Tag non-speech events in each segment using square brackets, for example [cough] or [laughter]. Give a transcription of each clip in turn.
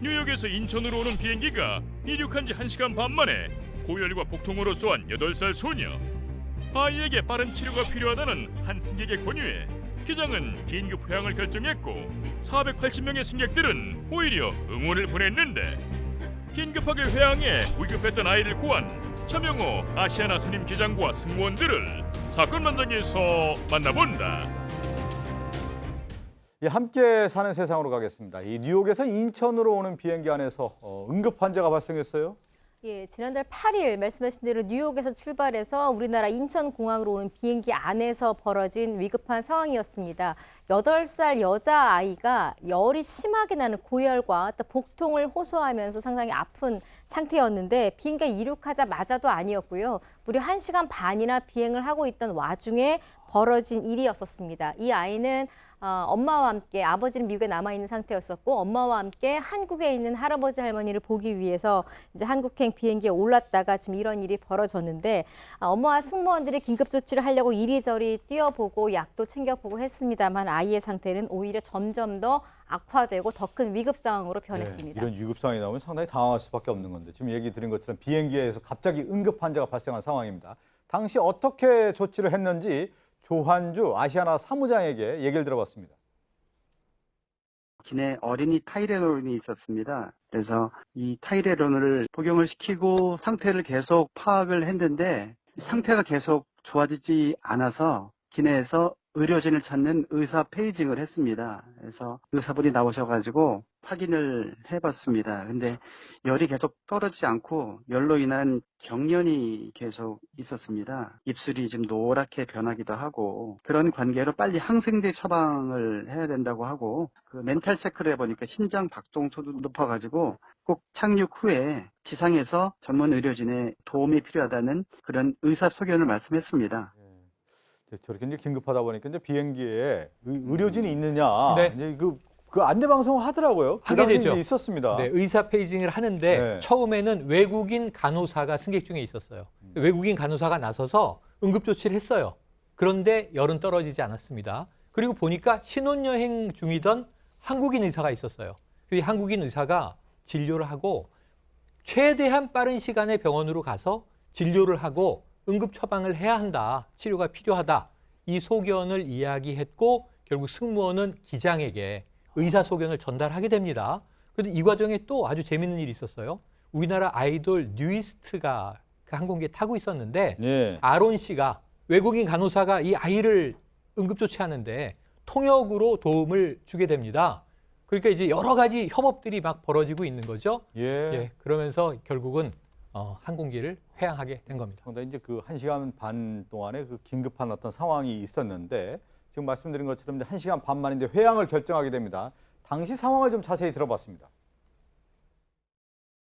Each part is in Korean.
뉴욕에서 인천으로 오는 비행기가 이륙한 지 1시간 반 만에 고열과 복통으로 쏘한 8살 소녀. 아이에게 빠른 치료가 필요하다는 한 승객의 권유에 기장은 긴급 회항을 결정했고 480명의 승객들은 오히려 응원을 보냈는데 긴급하게 회항해 위급했던 아이를 구한 차명호 아시아나 선임 기장과 승무원들을 사건 현장에서 만나본다. 예, 함께 사는 세상으로 가겠습니다. 이 뉴욕에서 인천으로 오는 비행기 안에서 어, 응급 환자가 발생했어요. 예, 지난달 8일 말씀하신 대로 뉴욕에서 출발해서 우리나라 인천공항으로 오는 비행기 안에서 벌어진 위급한 상황이었습니다. 8살 여자아이가 열이 심하게 나는 고열과 또 복통을 호소하면서 상당히 아픈 상태였는데 비행기가 이륙하자마자도 아니었고요. 무려 1시간 반이나 비행을 하고 있던 와중에 벌어진 일이었었습니다. 이 아이는 어, 엄마와 함께 아버지는 미국에 남아 있는 상태였었고 엄마와 함께 한국에 있는 할아버지 할머니를 보기 위해서 이제 한국행 비행기에 올랐다가 지금 이런 일이 벌어졌는데 아, 엄마와 승무원들이 긴급 조치를 하려고 이리저리 뛰어보고 약도 챙겨보고 했습니다만 아이의 상태는 오히려 점점 더 악화되고 더 큰 위급 상황으로 변했습니다. 네, 이런 위급 상황이 나오면 상당히 당황할 수밖에 없는 건데 지금 얘기 드린 것처럼 비행기에서 갑자기 응급 환자가 발생한 상황입니다. 당시 어떻게 조치를 했는지 조한주 아시아나 사무장에게 얘기를 들어봤습니다. 기내 어린이 타이레놀이 있었습니다. 그래서 이 타이레놀을 복용을 시키고 상태를 계속 파악을 했는데 상태가 계속 좋아지지 않아서 기내에서 의료진을 찾는 의사 페이징을 했습니다. 그래서 의사분이 나오셔가지고 확인을 해봤습니다. 근데 열이 계속 떨어지지 않고 열로 인한 경련이 계속 있었습니다. 입술이 좀 노랗게 변하기도 하고 그런 관계로 빨리 항생제 처방을 해야 된다고 하고 그 멘탈 체크를 해보니까 심장 박동소도 높아가지고 꼭 착륙 후에 지상에서 전문 의료진의 도움이 필요하다는 그런 의사 소견을 말씀했습니다. 이제 저렇게 이제 긴급하다 보니까 이제 비행기에 의- 의료진이 있느냐 네. 이제 그, 그 안내 방송 하더라고요. 그 하게 되죠. 있었습니다. 네, 의사 페이징을 하는데 네. 처음에는 외국인 간호사가 승객 중에 있었어요. 음. 외국인 간호사가 나서서 응급 조치를 했어요. 그런데 열은 떨어지지 않았습니다. 그리고 보니까 신혼여행 중이던 한국인 의사가 있었어요. 이 한국인 의사가 진료를 하고 최대한 빠른 시간에 병원으로 가서 진료를 하고 응급 처방을 해야 한다. 치료가 필요하다. 이 소견을 이야기했고 결국 승무원은 기장에게 의사 소견을 전달하게 됩니다. 그런데 이 과정에 또 아주 재밌는 일이 있었어요. 우리나라 아이돌 뉴이스트가 그 항공기에 타고 있었는데 예. 아론 씨가 외국인 간호사가 이 아이를 응급 조치하는데 통역으로 도움을 주게 됩니다. 그러니까 이제 여러 가지 협업들이 막 벌어지고 있는 거죠. 예. 예, 그러면서 결국은 어, 항공기를 회항하게 된 겁니다. 상당히 이제 그 한 시간 반 동안에 그 긴급한 어떤 상황이 있었는데 지금 말씀드린 것처럼 이제 한 시간 반 만에 이제 회항을 결정하게 됩니다. 당시 상황을 좀 자세히 들어봤습니다.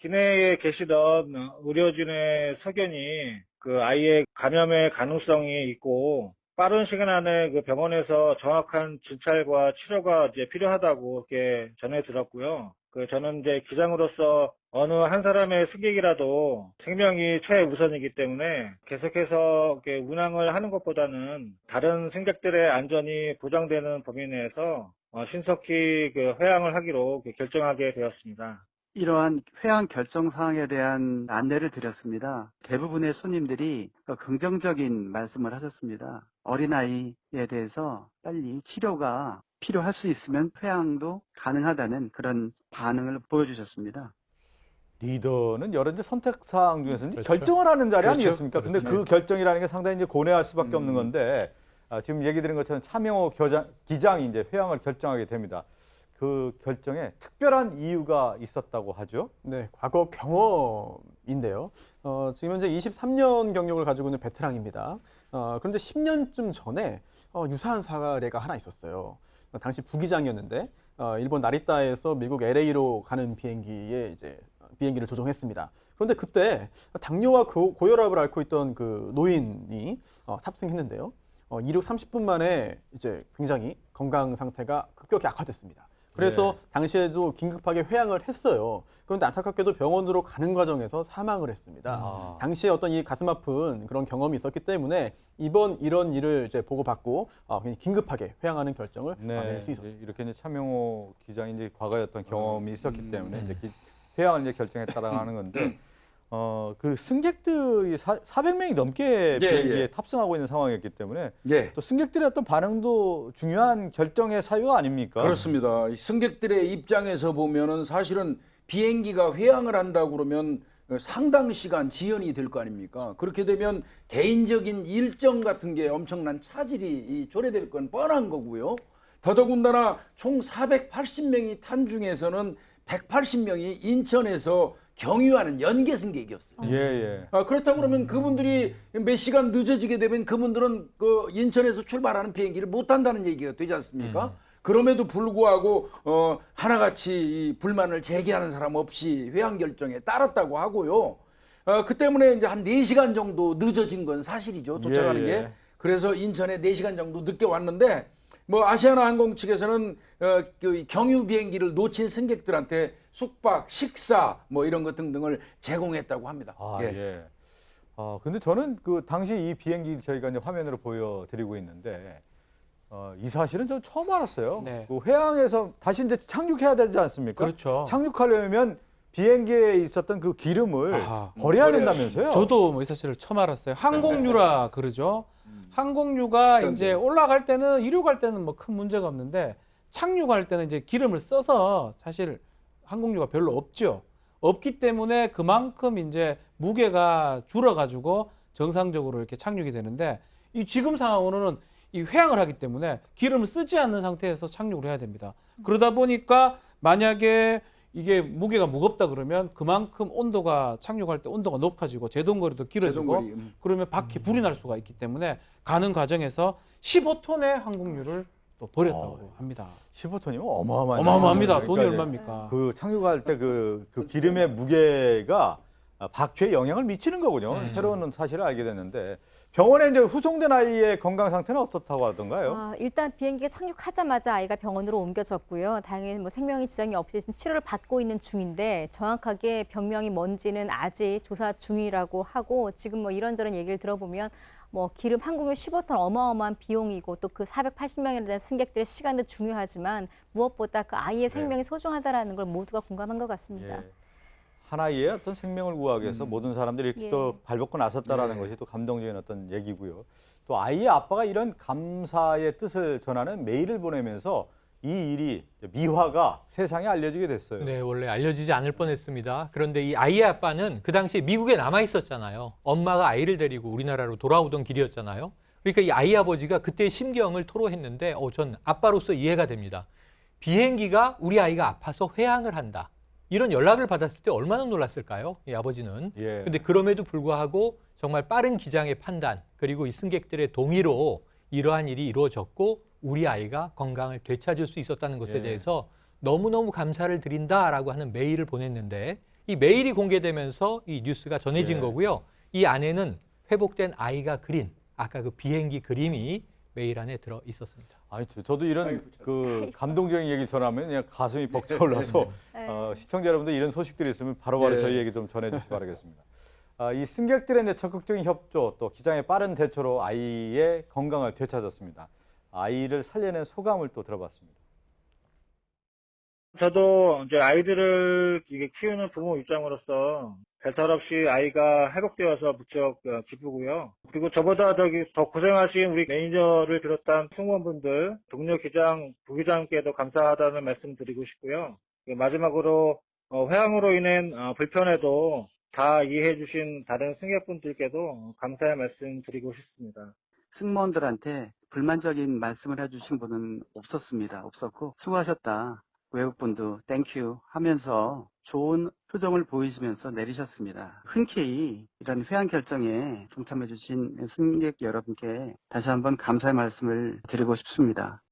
기내에 계시던 의료진의 석연이 그 아이의 감염의 가능성이 있고 빠른 시간 안에 그 병원에서 정확한 진찰과 치료가 이제 필요하다고 이렇게 전해 들었고요. 그 저는 이제 기장으로서 어느 한 사람의 승객이라도 생명이 최우선이기 때문에 계속해서 운항을 하는 것보다는 다른 승객들의 안전이 보장되는 범위 내에서 어, 신속히 그 회항을 하기로 이렇게 결정하게 되었습니다. 이러한 회항 결정 사항에 대한 안내를 드렸습니다. 대부분의 손님들이 긍정적인 말씀을 하셨습니다. 어린아이에 대해서 빨리 치료가 필요할 수 있으면 회항도 가능하다는 그런 반응을 보여주셨습니다. 리더는 여러 이제 선택 사항 중에서 그렇죠. 결정을 하는 자리 그렇죠. 아니겠습니까? 근데 그 결정이라는 게 상당히 이제 고뇌할 수밖에 없는 건데 아, 지금 얘기 드린 것처럼 차명호 교장, 기장이 이제 회항을 결정하게 됩니다. 그 결정에 특별한 이유가 있었다고 하죠. 네, 과거 경험인데요. 어, 지금 현재 23년 경력을 가지고 있는 베테랑입니다. 어, 그런데 10년쯤 전에 어, 유사한 사례가 하나 있었어요. 어, 당시 부기장이었는데 어, 일본 나리타에서 미국 LA로 가는 비행기에 이제 비행기를 조종했습니다. 그런데 그때 당뇨와 고, 고혈압을 앓고 있던 그 노인이 어, 탑승했는데요. 어, 이륙 30분 만에 이제 굉장히 건강 상태가 급격히 악화됐습니다. 그래서 네. 당시에도 긴급하게 회항을 했어요. 그런데 안타깝게도 병원으로 가는 과정에서 사망을 했습니다. 아. 당시에 어떤 이 가슴 아픈 그런 경험이 있었기 때문에 이번 이런 일을 이제 보고받고 어, 굉장히 긴급하게 회항하는 결정을 아, 낼수 있었습니다. 이렇게 이제 차명호 기장이 이제 과거에 어떤 경험이 있었기 음. 때문에 이제 기- 회항을 이제 결정했다라고 하는 건데 [clears throat] 어 그 승객들이 사, 400명이 넘게 예, 비행기에 예. 탑승하고 있는 상황이었기 때문에 예. 또 승객들의 어떤 반응도 중요한 결정의 사유가 아닙니까? 그렇습니다. 이 승객들의 입장에서 보면은 사실은 비행기가 회항을 한다고 그러면 상당 시간 지연이 될 거 아닙니까? 그렇게 되면 개인적인 일정 같은 게 엄청난 차질이 이 초래될 건 뻔한 거고요. 더더군다나 총 480명이 탄 중에서는 180명이 인천에서 경유하는 연계 승객이었어요. 예, 예. 아, 그렇다고 그러면 그분들이 몇 시간 늦어지게 되면 그분들은 그 인천에서 출발하는 비행기를 못 탄다는 얘기가 되지 않습니까? 그럼에도 불구하고 어, 하나같이 이 불만을 제기하는 사람 없이 회항 결정에 따랐다고 하고요. 어, 그 때문에 이제 한 4시간 정도 늦어진 건 사실이죠. 도착하는 예, 게. 예. 그래서 인천에 4시간 정도 늦게 왔는데 뭐 아시아나 항공 측에서는 어, 그 경유 비행기를 놓친 승객들한테 숙박, 식사 뭐 이런 것 등등을 제공했다고 합니다. 아, 예. 예. 아, 근데 저는 그 당시 이 비행기 저희가 이제 화면으로 보여드리고 있는데 어, 이 사실은 저 처음 알았어요. 네. 그 회항에서 다시 이제 착륙해야 되지 않습니까? 그렇죠. 착륙하려면 비행기에 있었던 그 기름을 아하. 버려야 버려야 된다면서요? 저도 뭐 이 사실을 처음 알았어요. 항공유라 그러죠. 항공유가 비싼데. 이제 올라갈 때는 이륙할 때는 뭐 큰 문제가 없는데 착륙할 때는 이제 기름을 써서 사실 항공유가 별로 없죠. 없기 때문에 그만큼 이제 무게가 줄어가지고 정상적으로 이렇게 착륙이 되는데 이 지금 상황으로는 이 회항을 하기 때문에 기름을 쓰지 않는 상태에서 착륙을 해야 됩니다. 그러다 보니까 만약에 이게 무게가 무겁다 그러면 그만큼 온도가 착륙할 때 온도가 높아지고 제동거리도 길어지고 제동거리, 음. 그러면 밖에 불이 날 수가 있기 때문에 가는 과정에서 15톤의 항공유를 또 버렸다고 합니다. 15톤이면 어마어마해요. 어마어마합니다. 그러니까 돈이 이제 얼마입니까? 그 착륙할 때 그 그 기름의 무게가 아, 박쥐에 영향을 미치는 거군요. 네. 새로운 사실을 알게 됐는데 병원에 이제 후송된 아이의 건강 상태는 어떻다고 하던가요? 아, 일단 비행기가 착륙하자마자 아이가 병원으로 옮겨졌고요. 다행히 뭐 생명에 지장이 없이 지금 치료를 받고 있는 중인데 정확하게 병명이 뭔지는 아직 조사 중이라고 하고 지금 뭐 이런저런 얘기를 들어보면 뭐 기름 항공유 15톤 어마어마한 비용이고 또 그 480명에 대한 승객들의 시간도 중요하지만 무엇보다 그 아이의 생명이 소중하다라는 걸 모두가 공감한 것 같습니다. 예. 하나의 어떤 생명을 구하기 위해서 모든 사람들이 이렇게 예. 또 발벗고 나섰다라는 네. 것이 또 감동적인 어떤 얘기고요. 또 아이의 아빠가 이런 감사의 뜻을 전하는 메일을 보내면서 이 일이 미화가 세상에 알려지게 됐어요. 네, 원래 알려지지 않을 뻔했습니다. 그런데 이 아이의 아빠는 그 당시에 미국에 남아 있었잖아요. 엄마가 아이를 데리고 우리나라로 돌아오던 길이었잖아요. 그러니까 이 아이 아버지가 그때의 심경을 토로했는데, 어, 전 아빠로서 이해가 됩니다. 비행기가 우리 아이가 아파서 회항을 한다. 이런 연락을 받았을 때 얼마나 놀랐을까요? 이 아버지는. 예. 근데 그럼에도 불구하고 정말 빠른 기장의 판단 그리고 이 승객들의 동의로 이러한 일이 이루어졌고 우리 아이가 건강을 되찾을 수 있었다는 것에 예. 대해서 너무너무 감사를 드린다라고 하는 메일을 보냈는데 이 메일이 공개되면서 이 뉴스가 전해진 예. 거고요. 이 안에는 회복된 아이가 그린 아까 그 비행기 그림이 메일 안에 들어 있었습니다. 아니 저- 저도 이런. 그 감동적인 얘기 전하면 그냥 가슴이 벅차올라서 어, 시청자 여러분들 이런 소식들이 있으면 바로바로 예. 저희에게 좀 전해주시 기 바라겠습니다. 아, 이 승객들의 이제 적극적인 협조 또 기장의 빠른 대처로 아이의 건강을 되찾았습니다. 아이를 살려낸 소감을 또 들어봤습니다. 저도 이제 아이들을 이게 키우는 부모 입장으로서 별탈 없이 아이가 회복되어서 무척 어, 기쁘고요. 그리고 저보다 더, 더 고생하신 우리 매니저를 비롯한 승무원분들, 동료 기장, 부기장께도 감사하다는 말씀 드리고 싶고요. 예, 마지막으로 어, 회항으로 인한 어, 불편에도 다 이해해 주신 다른 승객분들께도 감사의 말씀 드리고 싶습니다. 승무원들한테 불만적인 말씀을 해주신 분은 없었습니다. 없었고 수고하셨다. 외국분도 땡큐 하면서 좋은 표정을 보이시면서 내리셨습니다. 흔쾌히 이런 회항 결정에 동참해주신 승객 여러분께 다시 한번 감사의 말씀을 드리고 싶습니다.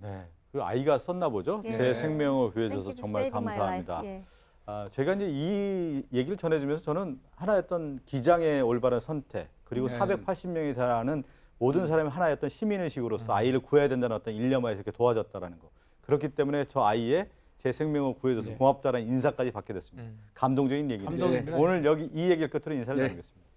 네. 그 아이가 썼나 보죠. 예. 제 생명을 구해줘서 정말 감사합니다. 예. 아, 제가 이제 이 얘기를 전해주면서 저는 하나의 어떤 기장의 올바른 선택 그리고 네. 480명이 달하는 모든 사람이 하나의 어떤 시민의식으로서 아이를 구해야 된다는 어떤 일념하에서 이렇게 도와줬다라는 거. 그렇기 때문에 저 아이의 제 생명을 구해줘서 네. 고맙다는 인사까지 받게 됐습니다. 음. 감동적인. 감동입니다. 오늘 여기 이 얘기를 끝으로 인사를 네. 나누겠습니다.